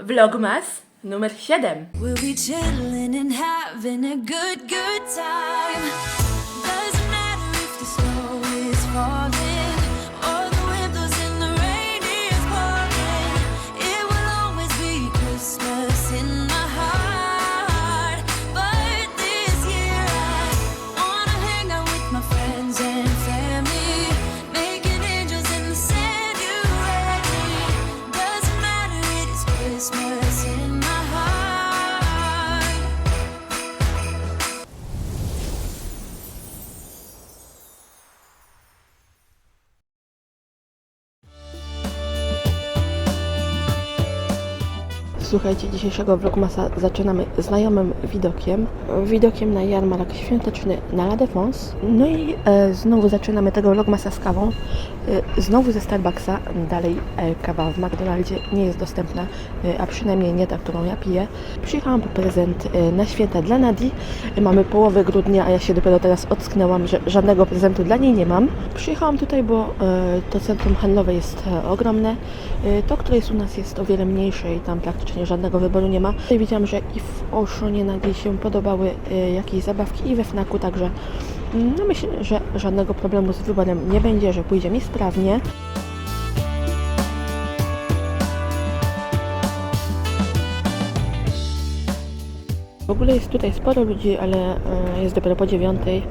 Vlogmas numer 7. We'll be chilling and having a good, good time. Słuchajcie, dzisiejszego vlogmasa zaczynamy znajomym widokiem. Widokiem na jarmark świąteczny na La Défense. No i e, znowu zaczynamy tego vlogmasa z kawą. E, znowu ze Starbucksa. Dalej e, kawa w McDonaldzie nie jest dostępna, e, a przynajmniej nie ta, którą ja piję. Przyjechałam po prezent e, na święta dla Nadi. E, mamy połowę grudnia, a ja się dopiero teraz ocknęłam, że żadnego prezentu dla niej nie mam. Przyjechałam tutaj, bo e, to centrum handlowe jest e, ogromne. E, To, które jest u nas jest o wiele mniejsze i tam praktycznie żadnego wyboru nie ma. Widziałam, że i w Oszonie nagle się podobały e, jakieś zabawki i we Fnaku, także mm, no myślę, że żadnego problemu z wyborem nie będzie, że pójdzie mi sprawnie. Ogóle jest tutaj sporo ludzi, ale e, jest dopiero po dziewiątej.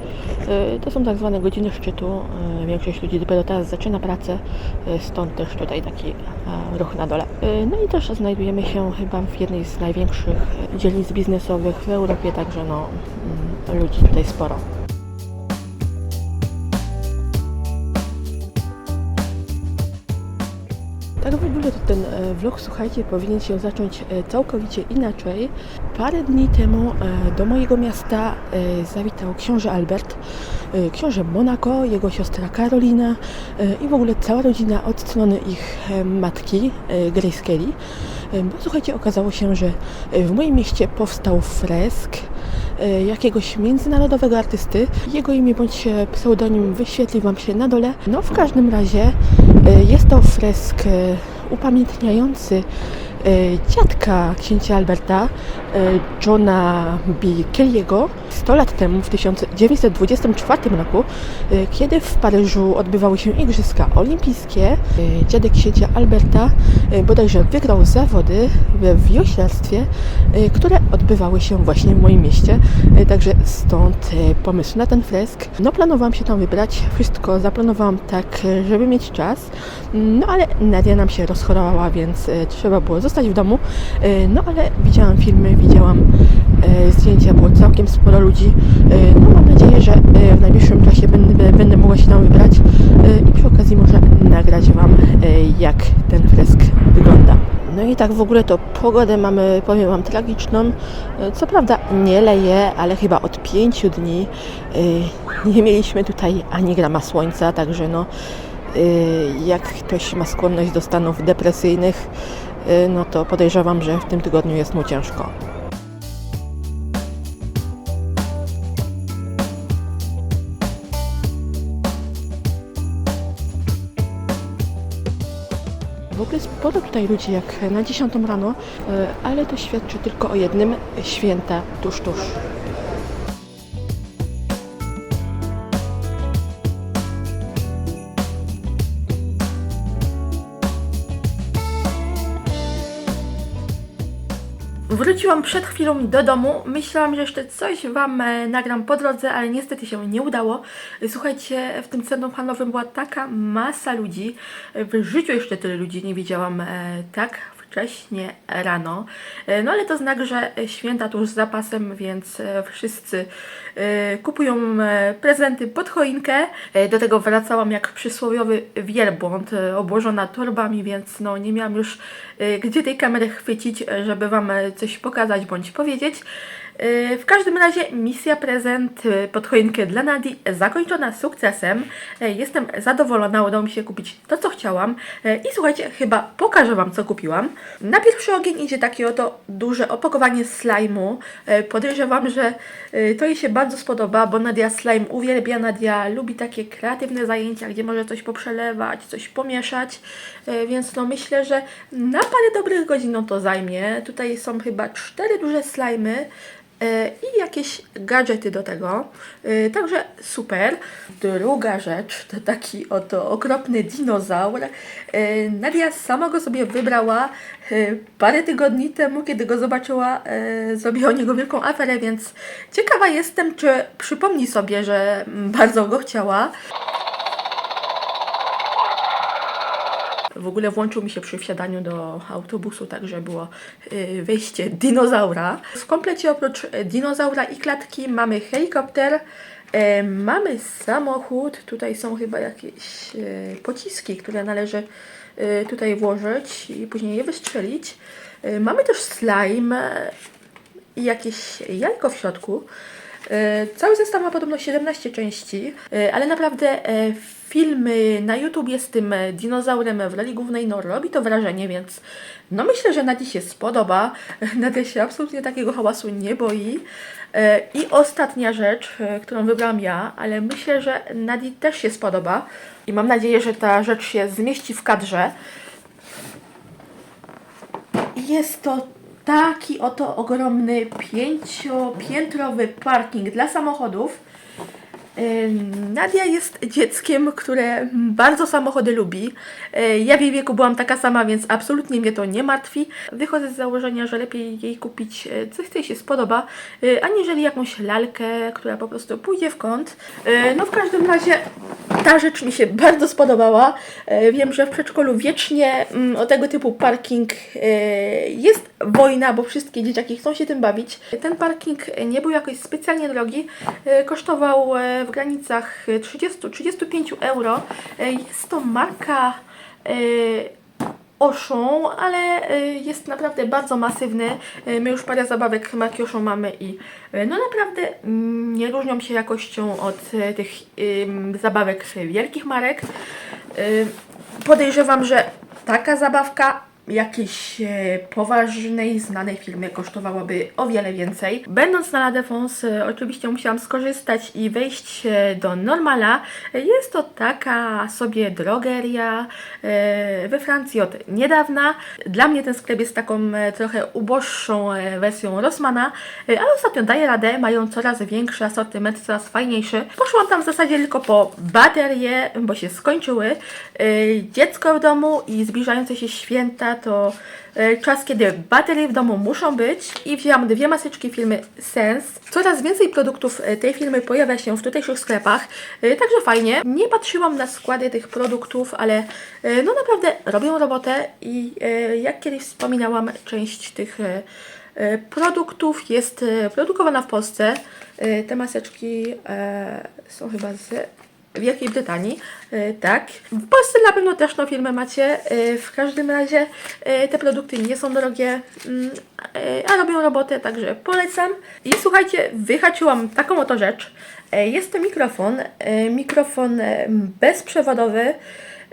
E, To są tak zwane godziny szczytu. E, Większość ludzi dopiero teraz zaczyna pracę, stąd też tutaj taki ruch na dole. No i też znajdujemy się chyba w jednej z największych dzielnic biznesowych w Europie, także no, mm, ludzi tutaj sporo. Tak w ogóle to ten vlog, słuchajcie, powinien się zacząć całkowicie inaczej. Parę dni temu e, do mojego miasta e, zawitał książę Albert, e, książę Monaco, jego siostra Karolina i w ogóle cała rodzina od strony ich matki, Grace Kelly. Bo słuchajcie, okazało się, że w moim mieście powstał fresk jakiegoś międzynarodowego artysty. Jego imię bądź pseudonim wyświetli Wam się na dole. No w każdym razie jest to fresk upamiętniający dziadka księcia Alberta, e, Johna B. Kelly'ego, 100 lat temu, w 1924 roku, e, kiedy w Paryżu odbywały się Igrzyska Olimpijskie. E, Dziadek księcia Alberta e, bodajże wygrał zawody we wioślarstwie, e, które odbywały się właśnie w moim mieście. E, Także stąd e, pomysł na ten fresk. No planowałam się tam wybrać, wszystko zaplanowałam tak, e, żeby mieć czas, no ale Nadia nam się rozchorowała, więc e, trzeba było zostać w domu. E, No ale widziałam filmy, widziałam e, zdjęcia, było całkiem sporo ludzi. E, No mam nadzieję, że w najbliższym czasie będę, będę mogła się tam wybrać i przy okazji może nagrać Wam, jak ten fresk wygląda. No i tak w ogóle to pogodę mamy, powiem Wam, tragiczną. Co prawda nie leje, ale chyba od pięciu dni nie mieliśmy tutaj ani grama słońca, także no jak ktoś ma skłonność do stanów depresyjnych, no to podejrzewam, że w tym tygodniu jest mu ciężko. W ogóle sporo tutaj ludzi jak na 10 rano, y, ale to świadczy tylko o jednym święta tuż tuż. Wróciłam przed chwilą do domu. Myślałam, że jeszcze coś Wam e, nagram po drodze, ale niestety się nie udało. Słuchajcie, w tym centrum handlowym była taka masa ludzi. W życiu jeszcze tyle ludzi nie widziałam e, tak wcześnie rano. E, No ale to znak, że święta tuż z zapasem, więc e, wszyscy e, kupują prezenty pod choinkę. Do tego wracałam jak przysłowiowy wielbłąd, obłożona torbami, więc no nie miałam już gdzie tej kamery chwycić, żeby Wam coś pokazać bądź powiedzieć. E, W każdym razie misja prezent e, pod choinkę dla Nadi zakończona sukcesem. E, Jestem zadowolona, udało mi się kupić to, co chciałam. I słuchajcie, chyba pokażę Wam, co kupiłam. Na pierwszy ogień idzie takie oto duże opakowanie. E, Podejrzewam, że to jej się bardzo spodoba, bo Nadia slime uwielbia. Nadia lubi takie kreatywne zajęcia, gdzie może coś poprzelewać, coś pomieszać. Więc no myślę, że na parę dobrych godzin no to zajmie. Tutaj są chyba cztery duże slimy e, i jakieś gadżety do tego. E, Także super. Druga rzecz to taki oto okropny dinozaur. E, Nadia sama go sobie wybrała e, parę tygodni temu, kiedy go zobaczyła, e, zrobiła o niego wielką aferę, więc ciekawa jestem, czy przypomni sobie, że bardzo go chciała. W ogóle włączył mi się przy wsiadaniu do autobusu, także było y, wejście dinozaura. W komplecie oprócz y, dinozaura i klatki mamy helikopter, e, mamy samochód, tutaj są chyba jakieś e, pociski, które należy e, tutaj włożyć i później je wystrzelić. E, mamy też slime e, i jakieś jajko w środku. E, Cały zestaw ma podobno 17 części, e, ale naprawdę e, filmy na YouTubie z tym dinozaurem w roli głównej no robi to wrażenie, więc no myślę, że Nadii się spodoba. Nadia się absolutnie takiego hałasu nie boi. I ostatnia rzecz, którą wybrałam ja, ale myślę, że Nadii też się spodoba i mam nadzieję, że ta rzecz się zmieści w kadrze. Jest to taki oto ogromny pięciopiętrowy parking dla samochodów. Nadia jest dzieckiem, które bardzo samochody lubi. Yy, Ja w jej wieku byłam taka sama, więc absolutnie mnie to nie martwi. Wychodzę z założenia, że lepiej jej kupić yy, coś, co jej się spodoba, yy, aniżeli jakąś lalkę, która po prostu pójdzie w kąt. No w każdym razie ta rzecz mi się bardzo spodobała. Wiem, że w przedszkolu wiecznie mm, o tego typu parking jest wojna, bo wszystkie dzieciaki chcą się tym bawić. Ten parking nie był jakoś specjalnie drogi. Kosztował w granicach 30-35 euro. Yy, Jest to marka yy, Oszą, ale jest naprawdę bardzo masywny. My już parę zabawek marki Oszą mamy i no naprawdę mm, nie różnią się jakością od tych zabawek wielkich marek. Podejrzewam, że taka zabawka jakiejś e, poważnej, znanej firmy kosztowałaby o wiele więcej. Będąc na La Défense, oczywiście musiałam skorzystać i wejść e, do Normala. Jest to taka sobie drogeria e, we Francji od niedawna. Dla mnie ten sklep jest taką trochę uboższą wersją Rossmana, ale ostatnio daje radę, mają coraz większy asortyment, coraz fajniejszy. Poszłam tam w zasadzie tylko po baterie, bo się skończyły. Dziecko w domu i zbliżające się święta to e, czas, kiedy baterie w domu muszą być i wzięłam dwie maseczki firmy Sense. Coraz więcej produktów e, tej firmy pojawia się w tutejszych sklepach, e, także fajnie. Nie patrzyłam na składy tych produktów, ale no naprawdę robią robotę i jak kiedyś wspominałam, część tych produktów jest produkowana w Polsce. Te maseczki są chyba z Wielkiej Brytanii, e, tak. W Polsce na pewno też tą firmę macie. E, W każdym razie e, te produkty nie są drogie, mm, a robią robotę, także polecam. I słuchajcie, wyhaczyłam taką oto rzecz. Jest to mikrofon, mikrofon bezprzewodowy.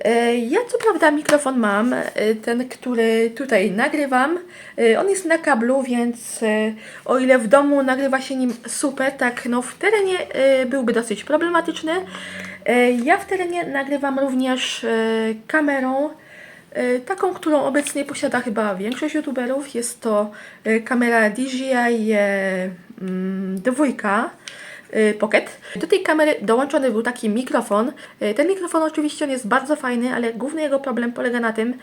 E, Ja co prawda mikrofon mam, e, ten, który tutaj nagrywam. E, On jest na kablu, więc o ile w domu nagrywa się nim super, tak no w terenie byłby dosyć problematyczny. Ja w terenie nagrywam również kamerą, taką, którą obecnie posiada chyba większość youtuberów. Jest to kamera DJI mm, dwójka. Y, Pocket. Do tej kamery dołączony był taki mikrofon. Y, Ten mikrofon oczywiście on jest bardzo fajny, ale główny jego problem polega na tym,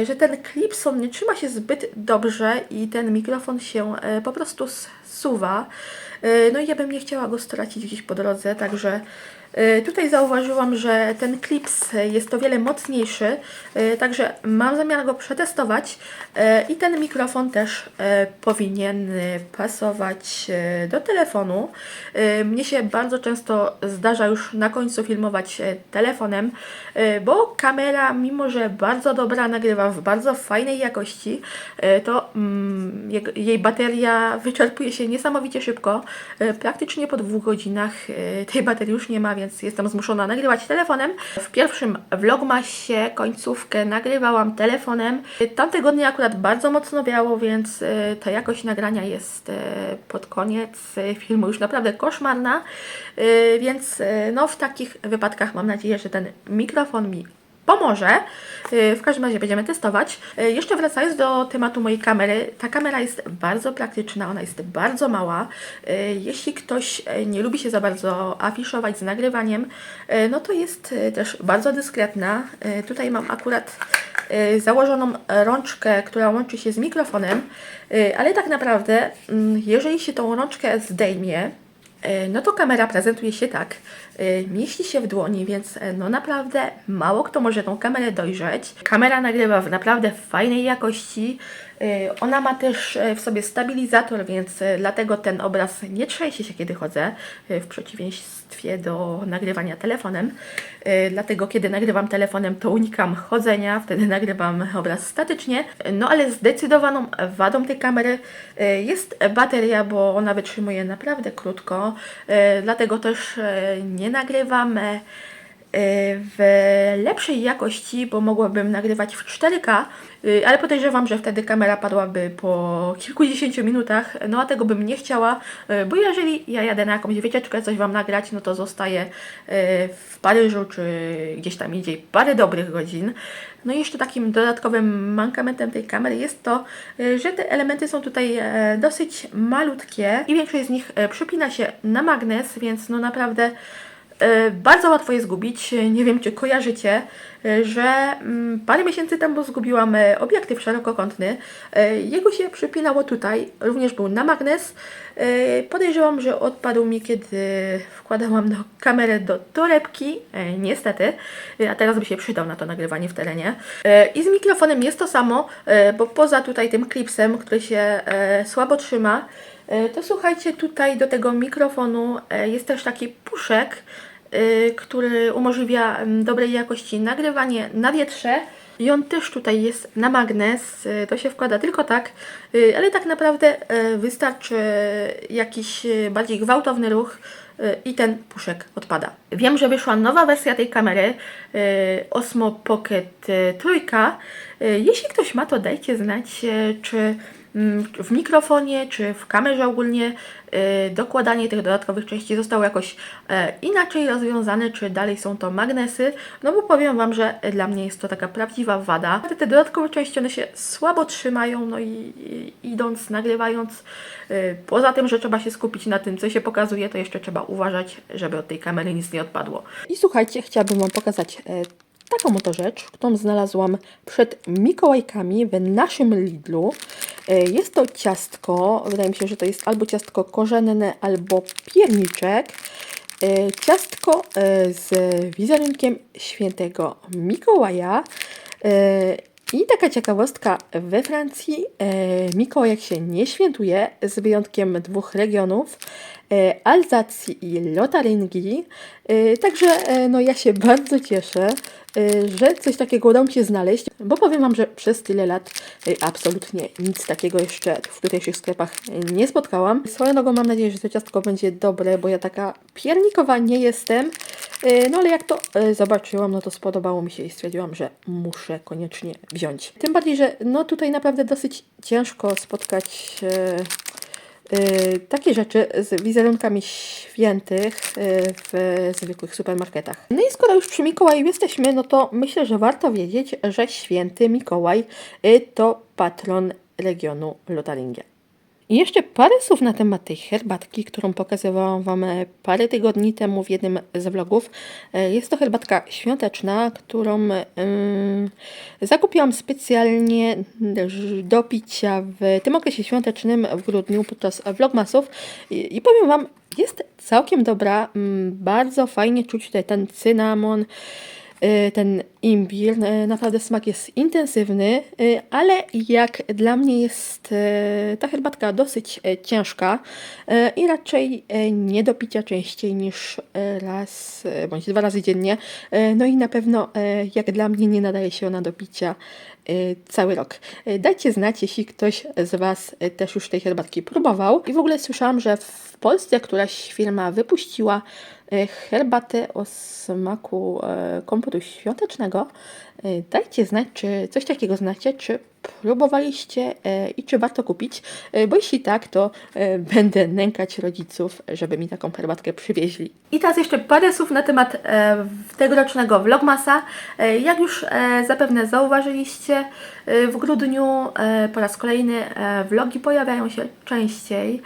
y, że ten klipson nie trzyma się zbyt dobrze i ten mikrofon się po prostu zsuwa. No i ja bym nie chciała go stracić gdzieś po drodze, także Tutaj zauważyłam, że ten klips jest o wiele mocniejszy, e, także mam zamiar go przetestować e, i ten mikrofon też e, powinien e, pasować e, do telefonu. E, Mnie się bardzo często zdarza już na końcu filmować e, telefonem, e, bo kamera, mimo że bardzo dobra, nagrywa w bardzo fajnej jakości, e, to mm, jej bateria wyczerpuje się niesamowicie szybko. E, Praktycznie po dwóch godzinach e, tej baterii już nie ma, więc jestem zmuszona nagrywać telefonem. W pierwszym vlogmasie końcówkę nagrywałam telefonem. Tamtego dnia akurat bardzo mocno wiało, więc e, ta jakość nagrania jest e, pod koniec filmu już naprawdę koszmarna. E, Więc no, w takich wypadkach mam nadzieję, że ten mikrofon mi pomoże. Y, W każdym razie będziemy testować. Y, Jeszcze wracając do tematu mojej kamery, ta kamera jest bardzo praktyczna, ona jest bardzo mała. Y, Jeśli ktoś nie lubi się za bardzo afiszować z nagrywaniem, no to jest też bardzo dyskretna. Tutaj mam akurat założoną rączkę, która łączy się z mikrofonem, ale tak naprawdę, mm, jeżeli się tą rączkę zdejmie, No to kamera prezentuje się tak. E, Mieści się w dłoni, więc e, no naprawdę mało kto może tą kamerę dojrzeć. Kamera nagrywa w naprawdę fajnej jakości. E, Ona ma też e, w sobie stabilizator, więc e, dlatego ten obraz nie trzęsie się, kiedy chodzę, e, w przeciwieństwie do nagrywania telefonem. Dlatego, kiedy nagrywam telefonem, to unikam chodzenia, wtedy nagrywam obraz statycznie. No ale zdecydowaną wadą tej kamery jest bateria, bo ona wytrzymuje naprawdę krótko. Dlatego też nie nagrywam w lepszej jakości, bo mogłabym nagrywać w 4K, y, ale podejrzewam, że wtedy kamera padłaby po kilkudziesięciu minutach, no a tego bym nie chciała, y, bo jeżeli ja jadę na jakąś wycieczkę, coś Wam nagrać, no to zostaję y, w Paryżu czy gdzieś tam indziej parę dobrych godzin. No i jeszcze takim dodatkowym mankamentem tej kamery jest to, y, że te elementy są tutaj e, dosyć malutkie i większość z nich e, przypina się na magnes, więc no naprawdę Bardzo łatwo je zgubić. Nie wiem, czy kojarzycie, e, że mm, parę miesięcy temu zgubiłam e, obiektyw szerokokątny. E, Jego się przypinało tutaj, również był na magnes. E, Podejrzewam, że odpadł mi, kiedy wkładałam do kamerę do torebki, e, niestety, E, a teraz by się przydał na to nagrywanie w terenie. E, I z mikrofonem jest to samo, e, bo poza tutaj tym klipsem, który się e, słabo trzyma, e, to słuchajcie, tutaj do tego mikrofonu e, jest też taki puszek, który umożliwia dobrej jakości nagrywanie na wietrze. I on też tutaj jest na magnes, y, to się wkłada tylko tak, y, ale tak naprawdę y, wystarczy jakiś y, bardziej gwałtowny ruch y, i ten puszek odpada. Wiem, że wyszła nowa wersja tej kamery, y, Osmo Pocket y, trójka. Y, Jeśli ktoś ma, to dajcie znać, y, czy w mikrofonie, czy w kamerze ogólnie y, dokładanie tych dodatkowych części zostało jakoś e, inaczej rozwiązane, czy dalej są to magnesy, no bo powiem Wam, że dla mnie jest to taka prawdziwa wada. Te dodatkowe części, one się słabo trzymają, no i, i idąc, nagrywając, y, poza tym, że trzeba się skupić na tym, co się pokazuje, to jeszcze trzeba uważać, żeby od tej kamery nic nie odpadło. I słuchajcie, chciałabym Wam pokazać e, taką oto rzecz, którą znalazłam przed Mikołajkami w naszym Lidlu. E, jest to ciastko, wydaje mi się, że to jest albo ciastko korzenne, albo pierniczek. E, ciastko e, z wizerunkiem świętego Mikołaja. I taka ciekawostka, we Francji Mikołajek się nie świętuje, z wyjątkiem dwóch regionów, Alzacji i Lotaryngii. E, także e, no, ja się bardzo cieszę, e, że coś takiego udało mi się znaleźć, bo powiem Wam, że przez tyle lat e, absolutnie nic takiego jeszcze w tutejszych sklepach e, nie spotkałam. Swoją drogą mam nadzieję, że to ciastko będzie dobre, bo ja taka piernikowa nie jestem. E, No ale jak to e, zobaczyłam, no to spodobało mi się i stwierdziłam, że muszę koniecznie wziąć. Tym bardziej, że no tutaj naprawdę dosyć ciężko spotkać e, e, takie rzeczy z wizerunkami świętych e, w zwykłych supermarketach. No i skoro już przy Mikołaju jesteśmy, no to myślę, że warto wiedzieć, że święty Mikołaj e, to patron regionu Lotaringia. I jeszcze parę słów na temat tej herbatki, którą pokazywałam Wam e, parę tygodni temu w jednym z vlogów. E, Jest to herbatka świąteczna, którą ym, zakupiłam specjalnie do picia w tym okresie świątecznym w grudniu podczas vlogmasów. I, I powiem Wam, Jest całkiem dobra, mm, bardzo fajnie czuć tutaj ten cynamon, ten imbir. y, Naprawdę smak jest intensywny, y, ale jak dla mnie jest y, ta herbatka dosyć y, ciężka y, i raczej y, nie do picia częściej niż y, raz y, bądź dwa razy dziennie. Y, No i na pewno y, jak dla mnie nie nadaje się ona do picia y, cały rok. Y, Dajcie znać, jeśli ktoś z Was y, też już tej herbatki próbował. I w ogóle słyszałam, że w Polsce któraś firma wypuściła y, herbatę o smaku y, kompotu świątecznego. Y, Dajcie znać, czy coś takiego znacie, czy próbowaliście y, i czy warto kupić, y, bo jeśli tak, to będę nękać rodziców, żeby mi taką herbatkę przywieźli. I teraz jeszcze parę słów na temat e, tegorocznego Vlogmasa. E, jak już e, zapewne zauważyliście, w grudniu po raz kolejny vlogi pojawiają się częściej.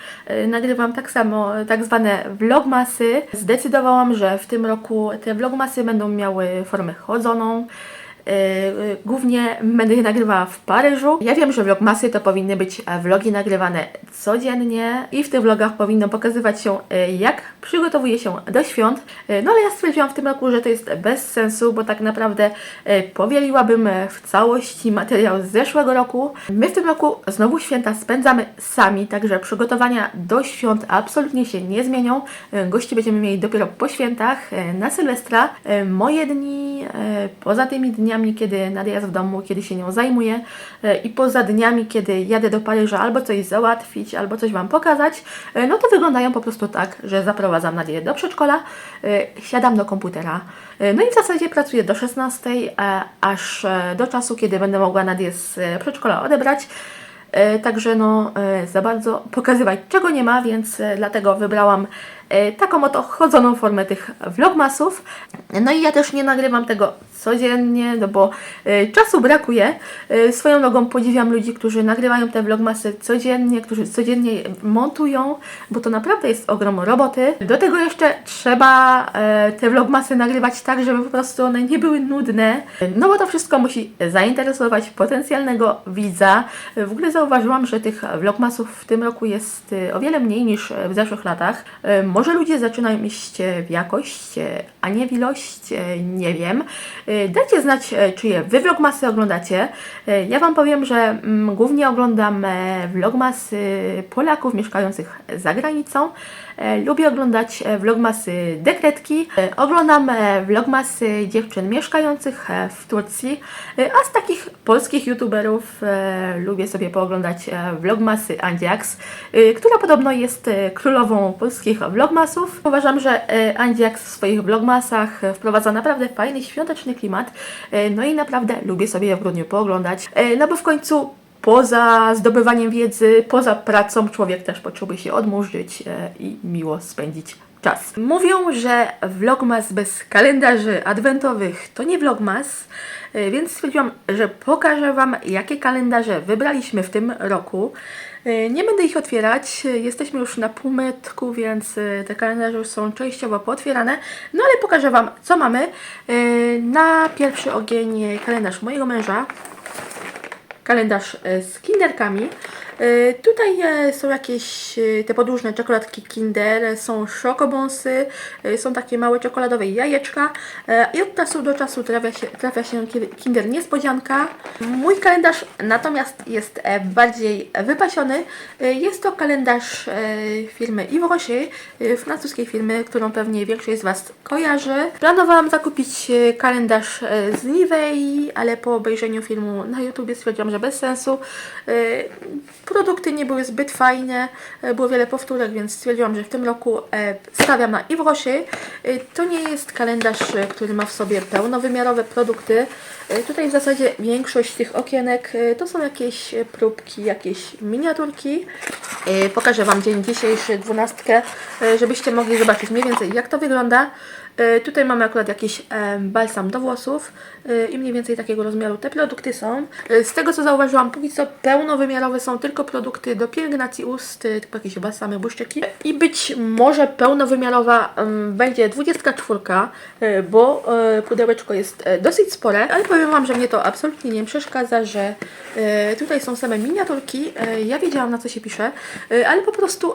Nagrywam tak samo tak zwane Vlogmasy. Zdecydowałam, że w tym roku te Vlogmasy będą miały formę chodzoną. E, e, Głównie będę je nagrywała w Paryżu. Ja wiem, że vlogmasy to powinny być e, vlogi nagrywane codziennie i w tych vlogach powinno pokazywać się, e, jak przygotowuje się do świąt. E, No ale ja stwierdziłam w tym roku, że to jest bez sensu, bo tak naprawdę powieliłabym w całości materiał z zeszłego roku. My w tym roku znowu święta spędzamy sami, także przygotowania do świąt absolutnie się nie zmienią. Gości będziemy mieli dopiero po świętach, na Sylwestra. Moje dni, poza tymi dniami, kiedy Nadia jest w domu, kiedy się nią zajmuję e, i poza dniami, kiedy jadę do Paryża albo coś załatwić, albo coś Wam pokazać, e, no to wyglądają po prostu tak, że zaprowadzam Nadię do przedszkola, e, siadam do komputera, no i w zasadzie pracuję do 16, e, aż do czasu, kiedy będę mogła Nadię z przedszkola odebrać. Także no za bardzo pokazywać czego nie ma, więc dlatego wybrałam taką oto chodzoną formę tych vlogmasów. No i ja też nie nagrywam tego codziennie, no bo e, czasu brakuje. E, Swoją nogą podziwiam ludzi, którzy nagrywają te vlogmasy codziennie, którzy codziennie montują, bo to naprawdę jest ogrom roboty. Do tego jeszcze trzeba e, te vlogmasy nagrywać tak, żeby po prostu one nie były nudne, no bo to wszystko musi zainteresować potencjalnego widza. W ogóle zauważyłam, że tych vlogmasów w tym roku jest e, o wiele mniej niż w zeszłych latach. E, Może ludzie zaczynają iść e, w jakość, e, a nie w ilość, e, nie wiem. Dajcie znać, czyje wy vlogmasy oglądacie. Ja Wam powiem, że mm, głównie oglądam vlogmasy Polaków mieszkających za granicą. E, Lubię oglądać e, vlogmasy dekretki. E, Oglądam vlogmasy dziewczyn mieszkających w Turcji. A z takich polskich youtuberów lubię sobie pooglądać vlogmasy Andiax, która podobno jest królową polskich vlogmasów. Uważam, że Andiax w swoich vlogmasach wprowadza naprawdę fajny, świąteczny klimat. No i naprawdę lubię sobie w grudniu pooglądać. No bo w końcu poza zdobywaniem wiedzy, poza pracą, człowiek też potrzebuje się odmurzyć e, i miło spędzić czas. Mówią, że vlogmas bez kalendarzy adwentowych to nie vlogmas, e, więc stwierdziłam, że pokażę Wam, jakie kalendarze wybraliśmy w tym roku. E, Nie będę ich otwierać, jesteśmy już na półmetku, więc te kalendarze już są częściowo pootwierane, no ale pokażę Wam, co mamy. Na pierwszy ogień kalendarz mojego męża, kalendarz e, z kinderkami. E, Tutaj e, są jakieś e, te podłużne czekoladki Kinder, są szokobonsy, są takie małe czekoladowe jajeczka i od czasu do czasu trafia się, trafia się ki- Kinder Niespodzianka. Mój kalendarz natomiast jest bardziej wypasiony. Jest to kalendarz firmy e, francuskiej firmy, którą pewnie większość z Was kojarzy. Planowałam zakupić kalendarz z Nivei, ale po obejrzeniu filmu na YouTube stwierdziłam, że bez sensu. Produkty nie były zbyt fajne, e, było wiele powtórek, więc stwierdziłam, że w tym roku e, stawiam na Yves Rocher. E, To nie jest kalendarz, e, który ma w sobie pełnowymiarowe produkty. Tutaj w zasadzie większość tych okienek to są jakieś próbki, jakieś miniaturki. Pokażę Wam dzień dzisiejszy, dwunastkę, żebyście mogli zobaczyć mniej więcej jak to wygląda. E, Tutaj mamy akurat jakiś e, balsam do włosów e, i mniej więcej takiego rozmiaru te produkty są. Z tego co zauważyłam, póki co pełnowymiarowe są tylko produkty do pielęgnacji ust, typu jakieś balsamy, błyszczyki. I być może pełnowymiarowa em, będzie 24, e, bo pudełeczko jest dosyć spore, ale powiem Wam, że mnie to absolutnie nie przeszkadza, że tutaj są same miniaturki. Ja wiedziałam na co się pisze, ale po prostu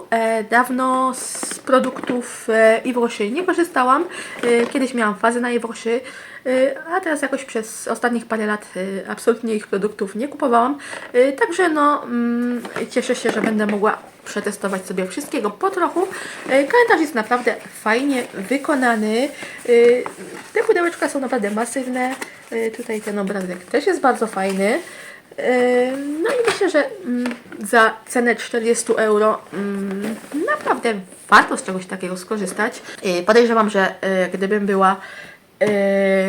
dawno z produktów e, Iwroszy nie korzystałam. E, Kiedyś miałam fazę na Iwroszy, e, a teraz jakoś przez ostatnich parę lat e, absolutnie ich produktów nie kupowałam. Także no mm, cieszę się, że będę mogła przetestować sobie wszystkiego po trochu. Kalendarz jest naprawdę fajnie wykonany. Te pudełeczka są naprawdę masywne. Tutaj ten obrazek też jest bardzo fajny. E, No i myślę, że mm, za cenę 40 euro mm, naprawdę warto z czegoś takiego skorzystać. E, Podejrzewam, że e, gdybym była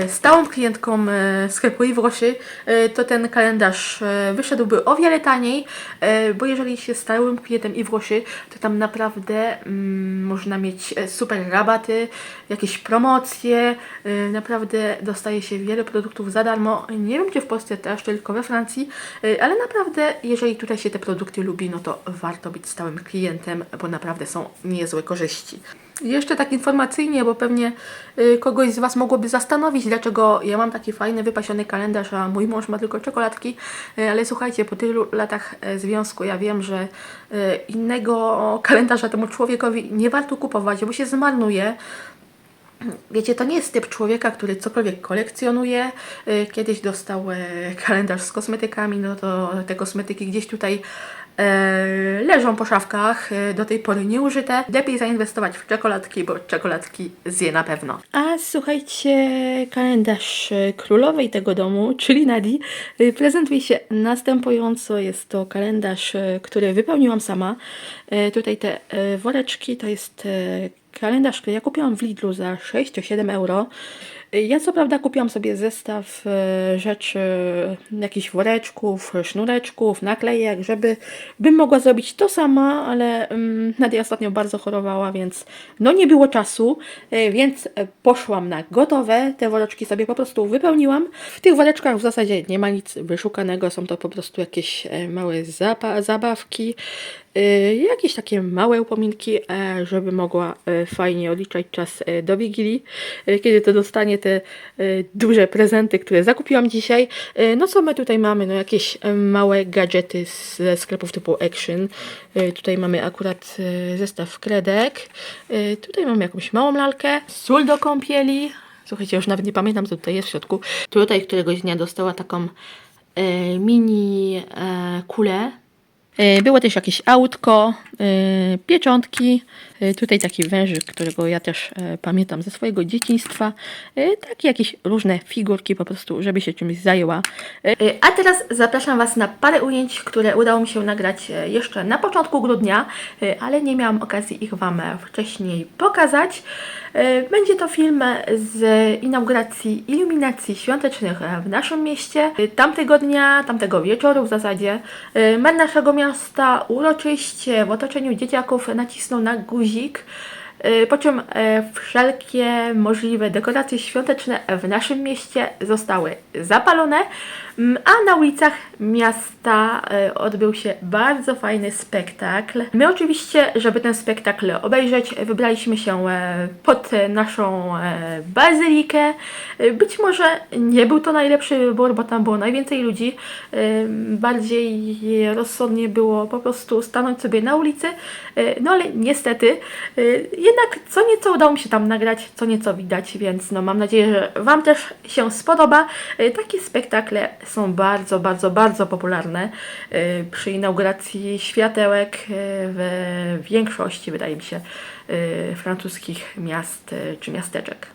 stałą klientką e, sklepu Iwroszy, e, to ten kalendarz e, wyszedłby o wiele taniej, e, bo jeżeli się stałym klientem Iwroszy, to tam naprawdę mm, można mieć e, super rabaty, jakieś promocje, e, naprawdę dostaje się wiele produktów za darmo. Nie wiem, czy w Polsce też, tylko we Francji, e, ale naprawdę, jeżeli tutaj się te produkty lubi, no to warto być stałym klientem, bo naprawdę są niezłe korzyści. Jeszcze tak informacyjnie, bo pewnie y, kogoś z Was mogłoby zastanowić, dlaczego ja mam taki fajny, wypasiony kalendarz, a mój mąż ma tylko czekoladki. Y, Ale słuchajcie, po tylu latach e, związku ja wiem, że y, innego kalendarza temu człowiekowi nie warto kupować, bo się zmarnuje. Wiecie, to nie jest typ człowieka, który cokolwiek kolekcjonuje. Y, Kiedyś dostał kalendarz z kosmetykami, no to te kosmetyki gdzieś tutaj leżą po szafkach, e, do tej pory nieużyte. Lepiej zainwestować w czekoladki, bo czekoladki zje na pewno. A słuchajcie, kalendarz e, królowej tego domu, czyli Nadi, e, prezentuje się następująco. Jest to kalendarz, e, który wypełniłam sama. E, Tutaj te e, woreczki to jest e, kalendarz, który ja kupiłam w Lidlu za 6-7 euro. Ja co prawda kupiłam sobie zestaw e, rzeczy, jakichś woreczków, sznureczków, naklejek, żeby bym mogła zrobić to sama, ale um, Nadia ostatnio bardzo chorowała, więc no nie było czasu, e, więc e, poszłam na gotowe. Te woreczki sobie po prostu wypełniłam. W tych woreczkach w zasadzie nie ma nic wyszukanego, są to po prostu jakieś małe zabawki. Y, jakieś takie małe upominki, e, żeby mogła e, fajnie odliczać czas e, do Wigilii, kiedy to dostanie te duże prezenty, które zakupiłam dzisiaj. No co my tutaj mamy? No jakieś małe gadżety ze sklepów typu Action. Tutaj mamy akurat zestaw kredek. Tutaj mamy jakąś małą lalkę, sól do kąpieli. Słuchajcie, już nawet nie pamiętam, co tutaj jest w środku. Tutaj któregoś dnia dostała taką mini kulę Było też jakieś autko, e, pieczątki, e, tutaj taki wężyk, którego ja też e, pamiętam ze swojego dzieciństwa, e, takie jakieś różne figurki po prostu, żeby się czymś zajęła. E, A teraz zapraszam Was na parę ujęć, które udało mi się nagrać e, jeszcze na początku grudnia, e, ale nie miałam okazji ich Wam e, wcześniej pokazać. E, Będzie to film z inauguracji iluminacji świątecznych w naszym mieście. E, Tamtego dnia, tamtego wieczoru w zasadzie, e, mer naszego miasta uroczyście w otoczeniu dzieciaków nacisnął na guzik, e, po czym e, wszelkie możliwe dekoracje świąteczne w naszym mieście zostały zapalone, mm, a na ulicach miasta e, odbył się bardzo fajny spektakl. My oczywiście, żeby ten spektakl obejrzeć, wybraliśmy się pod naszą bazylikę. Być może nie był to najlepszy wybór, bo tam było najwięcej ludzi. Bardziej rozsądnie było po prostu stanąć sobie na ulicy. No ale niestety, jednak co nieco udało mi się tam nagrać, co nieco widać, więc no mam nadzieję, że Wam też się spodoba. Y, takie spektakle są bardzo, bardzo, bardzo popularne y, przy inauguracji światełek y, w większości, wydaje mi się, francuskich miast czy miasteczek.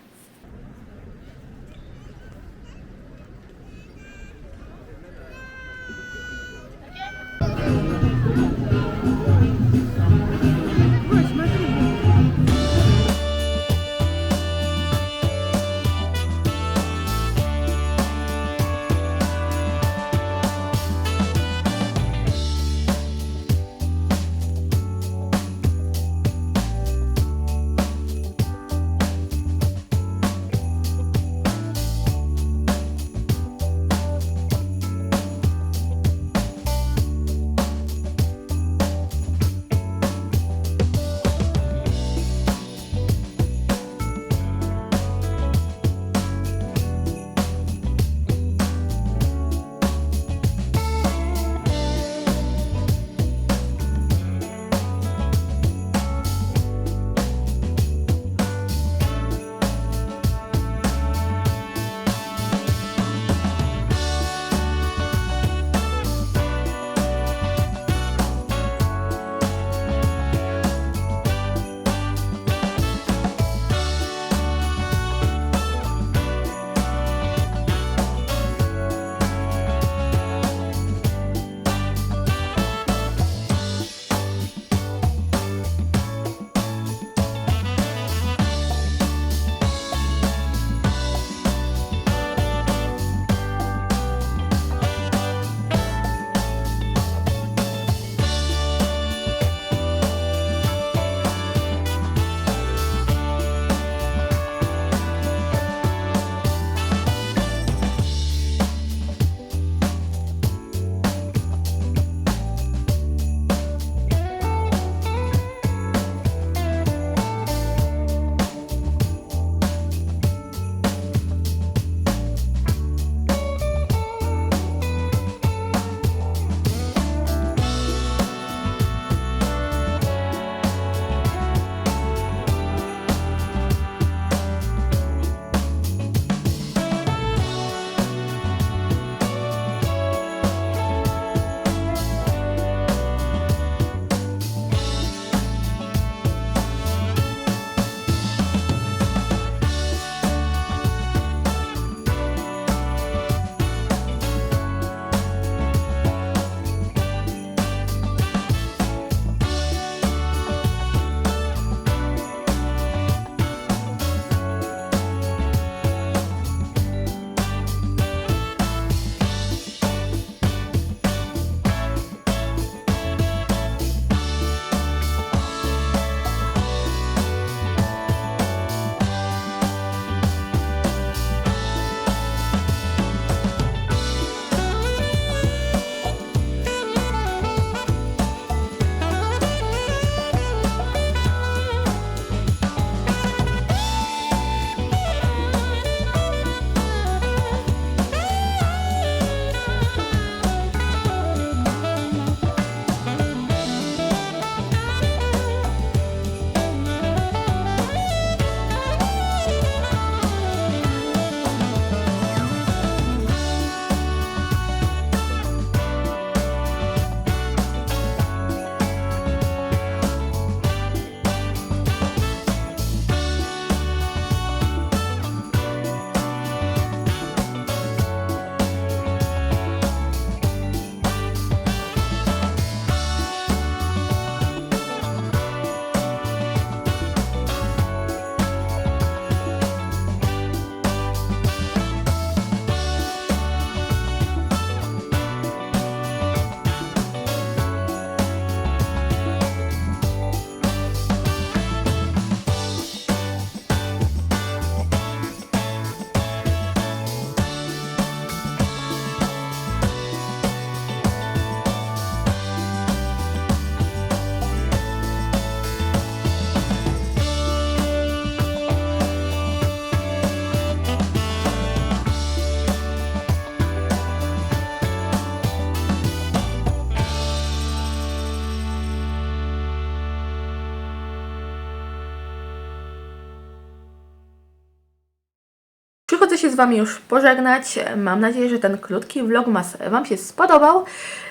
Się z Wami już pożegnać. Mam nadzieję, że ten krótki vlogmas Wam się spodobał.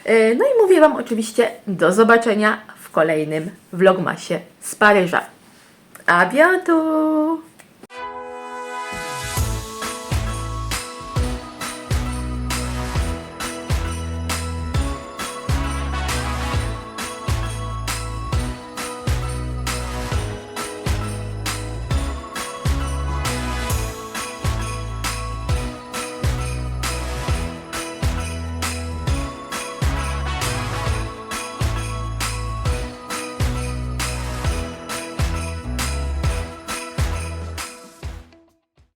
E, No i mówię Wam oczywiście do zobaczenia w kolejnym vlogmasie z Paryża. A bientôt!